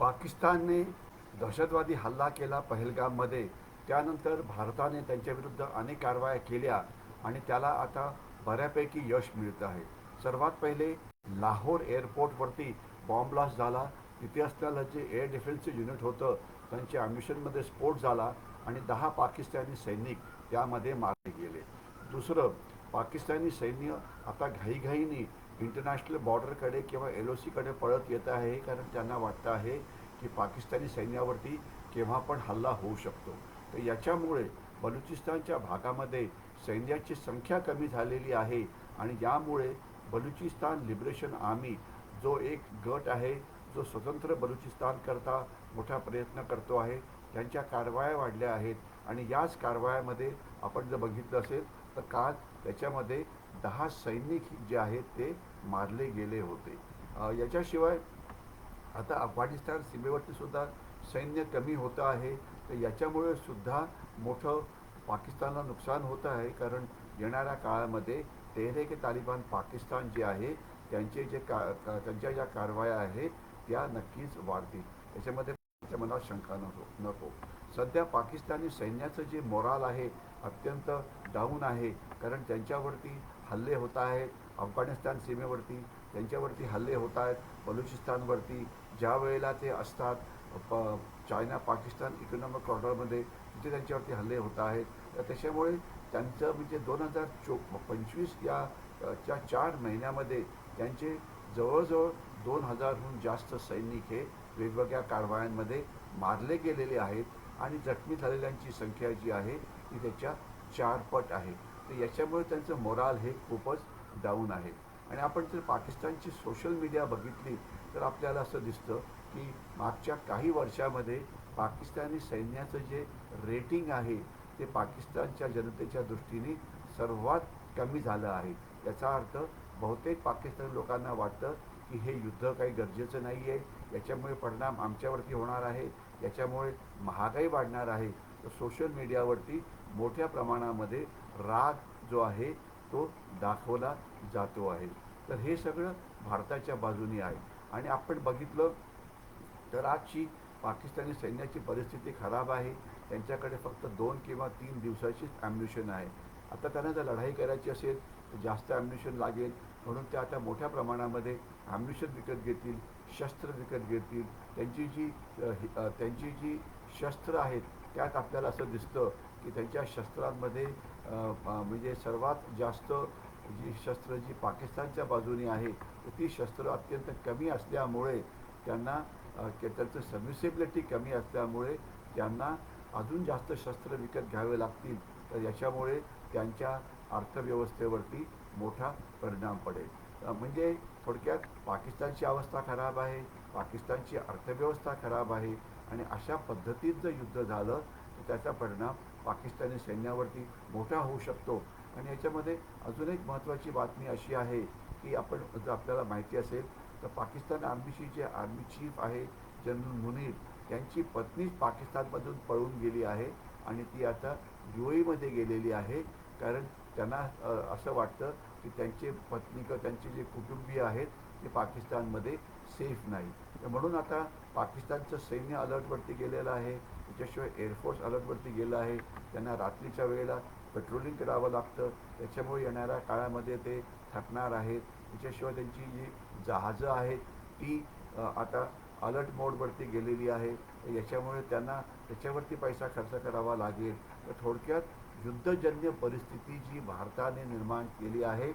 पाकिस्तानने दहशतवादी हल्ला केला पहलगाममध्ये. त्यानंतर भारताने त्यांच्याविरुद्ध अनेक कारवाया केल्या आणि त्याला आता बऱ्यापैकी यश मिळतं आहे. सर्वात पहिले लाहोर एअरपोर्टवरती बॉम्ब ब्लास्ट झाला. तिथे असलेलं जे एअर डिफेन्सचं युनिट होतं त्यांच्या ॲम्बिशनमध्ये स्फोट झाला आणि दहा पाकिस्तानी सैनिक त्यामध्ये मारले गेले. दुसरं पाकिस्तानी सैन्य आता घाईघाईने इंटरनॅशनल बॉर्डरकडे किंवा एल ओ सीकडे पळत येत आहे कारण त्यांना वाटतं आहे की पाकिस्तानी सैन्यावरती केव्हा पण हल्ला होऊ शकतो. तर याच्यामुळे बलुचिस्तानच्या भागामध्ये सैन्याची संख्या कमी झालेली आहे आणि यामुळे बलुचिस्तान लिबरेशन आर्मी जो एक गट आहे जो स्वतंत्र बलुचिस्तानकरता मोठा प्रयत्न करतो आहे त्यांच्या कारवाया वाढल्या आहेत. आणि याच कारवायामध्ये आपण जर बघितलं असेल तर काल त्याच्यामध्ये दहा सैनिक जे आहेत ते मारले गेले होते. याच्याशिवाय आता अफगाणिस्तान सीमेवरती सुद्धा सैन्य कमी होतं आहे. तर याच्यामुळे सुद्धा मोठं पाकिस्तानला नुकसान होतं आहे. कारण येणाऱ्या काळामध्ये तेहरेक तालिबान पाकिस्तान जे आहे त्यांचे जे का त्यांच्या ज्या कारवाया आहेत त्या नक्कीच वाढतील. त्याच्यामध्ये त्याच्या मनात शंका नको नको. सध्या पाकिस्तानी सैन्याचं जे मोराल आहे अत्यंत डाऊन आहे. कारण त्यांच्यावरती हल्ले होत आहेत. अफगाणिस्तान सीमेवरती त्यांच्यावरती हल्ले होत आहेत. बलुचिस्तानवरती ज्या वेळेला ते असतात प चायना पाकिस्तान इकॉनॉमिक कॉरिडॉरमध्ये तिथे त्यांच्यावरती हल्ले होत आहेत. तर त्याच्यामुळे त्यांचं म्हणजे दोन हजार चो पंचवीस या च्या चार महिन्यामध्ये त्यांचे जवळजवळ दोन हजारहून जास्त सैनिक हे वेगवेगळ्या कारवायांमध्ये मारले गेलेले आहेत. आणि जखमी झालेल्यांची संख्या जी आहे ती त्याच्या चारपट आहे. तर याच्यामुळे त्यांचं मोराल हे खूपच डाऊन आहे. आणि आपण जर पाकिस्तानची सोशल मीडिया बघितली तर आपल्याला असं दिसतं की मागच्या काही वर्षामध्ये पाकिस्तानी सैन्याचं जे रेटिंग आहे ते पाकिस्तानच्या जनतेच्या दृष्टीने सर्वात कमी झालं आहे. याचा अर्थ बहुतेक पाकिस्तानी लोकांना वाटतं की हे युद्ध काही गरजेचं नाही आहे याच्यामुळे परिणाम आमच्यावरती होणार आहे. याच्यामुळे महागाई वाढणार आहे. तर सोशल मीडियावरती मोठ्या प्रमाणामध्ये राग जो आहे तो दाखवला जातो आहे. तर हे सगळं भारताच्या बाजूने आहे. आणि आपण बघितलं तर आजची पाकिस्तानी सैन्याची परिस्थिती खराब आहे. त्यांच्याकडे फक्त दोन किंवा तीन दिवसाचीच ॲम्युनिशन आहे. आता त्यांना जर लढाई करायची असेल तर जास्त ॲम्युनिशन लागेल. म्हणून ते आता मोठ्या प्रमाणामध्ये ॲम्युनिशन विकत घेतील शस्त्र विकत घेतील. त्यांची जी त्यांची जी शस्त्र आहेत त्यात आपल्याला असं दिसतं की त्यांच्या शस्त्रांमध्ये म्हणजे सर्वात जास्त जी शस्त्र जी पाकिस्तानच्या बाजूने आहे ती शस्त्र अत्यंत कमी असल्यामुळे त्यांना त्यांचं सर्व्हिसेबिलिटी कमी असल्यामुळे त्यांना अजून जास्त शस्त्र विकत घ्यावे लागतील. तर याच्यामुळे त्यांच्या अर्थव्यवस्थेवरती मोठा परिणाम पडेल. म्हणजे थोडक्यात पाकिस्तानची अवस्था खराब आहे पाकिस्तानची अर्थव्यवस्था खराब आहे आणि अशा पद्धतीत जर युद्ध झालं तर त्याचा परिणाम पाकिस्तानी सैन्यावरती मोठा होऊ शकतो. आणि याच्यामध्ये अजून एक महत्त्वाची बातमी अशी आहे की आपण जर आपल्याला माहिती असेल तर पाकिस्तान आर्मीची जे आर्मी चीफ आहे जनरल मुनीर यांची पत्नीच पाकिस्तानमधून पळून गेली आहे आणि ती आता यू एमध्ये गेलेली आहे. कारण त्यांना असं वाटतं की त्यांचे पत्नी किंवा त्यांचे जे कुटुंबीय आहेत ते पाकिस्तानमध्ये सेफ नाही तर म्हणून आता पाकिस्तानचं सैन्य अलर्टवरती गेलेलं आहे. त्याच्याशिवाय एअरफोर्स अलर्टवरती गेलं आहे. त्यांना रात्रीच्या वेळेला पेट्रोलिंग करावं लागतं. त्याच्यामुळे येणाऱ्या काळामध्ये ते थकणार आहेत. त्याच्याशिवाय त्यांची जी जहाजं आहेत ती आता अलर्ट मोडवरती गेलेली आहे. याच्यामुळे त्यांना त्याच्यावरती पैसा खर्च करावा लागेल. तर थोडक्यात युद्धजन्य परिस्थिती जी भारताने निर्माण केली आहे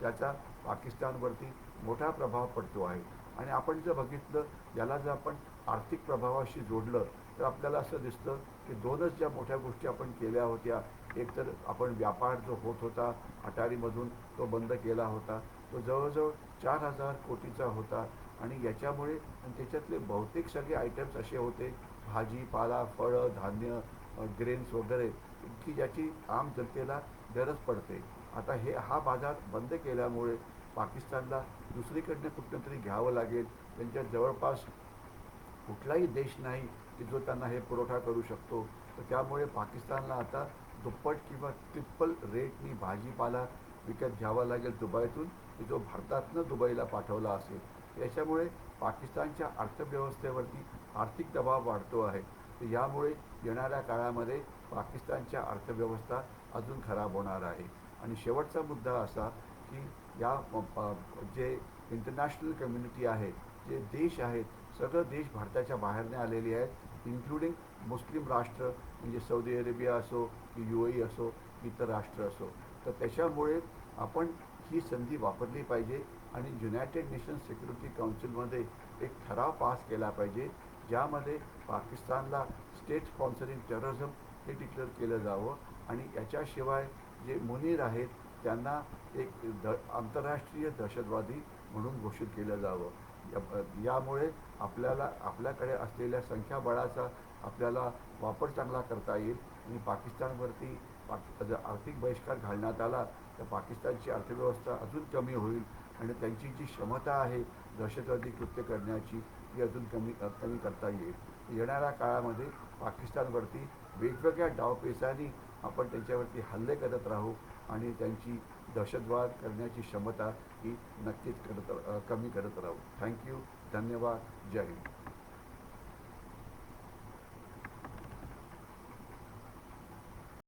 त्याचा पाकिस्तानवरती मोठा प्रभाव पडतो आहे. आणि आपण जर बघितलं याला जर आपण आर्थिक प्रभावाशी जोडलं तर आपल्याला असं दिसतं की दोनच ज्या मोठ्या गोष्टी आपण केल्या होत्या एक तर आपण व्यापार जो होत होता अटारीमधून तो बंद केला होता तो जवळजवळ चार हजार कोटीचा होता आणि याच्यामुळे आणि त्याच्यातले बहुतेक सगळे आयटम्स असे होते भाजीपाला फळं धान्य ग्रेन्स वगैरे की ज्याची आम जनतेला गरज पडते. आता हे हा बाजार बंद केल्यामुळे पाकिस्तानला दुसरीकडनं कुठलं तरी घ्यावं लागेल. त्यांच्या जवळपास कुठलाही देश नाही की जो त्यांना हे पुरवठा करू शकतो तर त्यामुळे पाकिस्तानला आता दुप्पट किंवा ट्रिप्पल रेटनी भाजीपाला विकत घ्यावा लागेल दुबईतून की जो भारतातनं दुबईला पाठवला असेल. याच्यामुळे पाकिस्तानच्या अर्थव्यवस्थेवरती आर्थिक दबाव वाढतो आहे. तर यामुळे येणाऱ्या काळामध्ये पाकिस्तानच्या अर्थव्यवस्था अजून खराब होणार आहे. आणि शेवटचा मुद्दा असा की या जे इंटरनॅशनल कम्युनिटी आहे जे देश आहेत सगळं देश भारताच्या बाहेरने आलेले आहेत इन्क्लुडिंग मुस्लिम राष्ट्र म्हणजे सौदी अरेबिया असो की यू ए असो इतर राष्ट्र असो. तर त्याच्यामुळे आपण ही संधी वापरली पाहिजे आणि युनायटेड नेशन सिक्युरिटी काउन्सिलमध्ये एक ठराव पास केला पाहिजे ज्यामध्ये पाकिस्तानला स्टेट स्पॉन्सरिंग टेररिझम हे डिक्लेअर केलं जावं आणि याच्याशिवाय जे मुनीर आहेत त्यांना एक द आंतरराष्ट्रीय दहशतवादी म्हणून घोषित केलं जावं. यामुळे आपल्याला आपल्याकडे असलेल्या संख्याबळाचा आपल्याला वापर चांगला करता येईल. आणि पाकिस्तानवरती पाक जर आर्थिक बहिष्कार घालण्यात आला तर पाकिस्तानची अर्थव्यवस्था अजून कमी होईल. आणि त्यांची जी क्षमता आहे दहशतवादी कृत्य करण्याची ती अजून कमी कमी करता येईल. येणाऱ्या काळामध्ये पाकिस्तानवरती वेगवेगळ्या डावपेचांनी आपण त्यांच्यावरती हल्ले करत राहू आणि त्यांची दहशतवाद करण्याची क्षमता ही नक्कीच करत कमी करत राहू. थँक्यू धन्यवाद. जय हिंद.